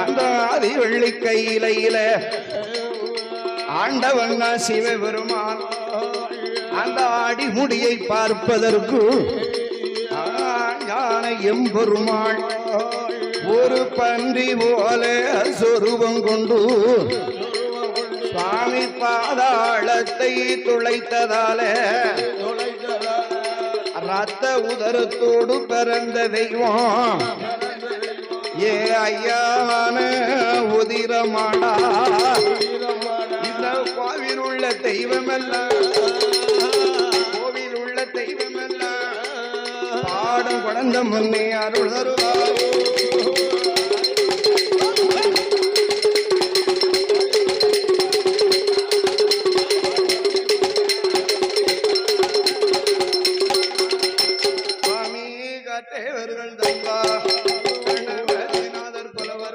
அந்த ஆதி வெள்ளி கையிலையில ஆண்டவங்க சிவபெருமான் அந்த அடிமுடியை பார்ப்பதற்கு ஞான எம்பெருமாள். ஒரு பன்றி போல சொருபம் கொண்டு சுவாமி பாதாளத்தை துளைத்ததால ரத்த உதரத்தோடு பிறந்த தெய்வம். ஏ ஐயா உதிரமாடா இந்த கோவில் உள்ள தெய்வமெல்லாம் கோவில் உள்ள தெய்வமெல்லாம் பாடும் குழந்த முன்னே அருள் அருளாரோ தேவர்கள் தம்பா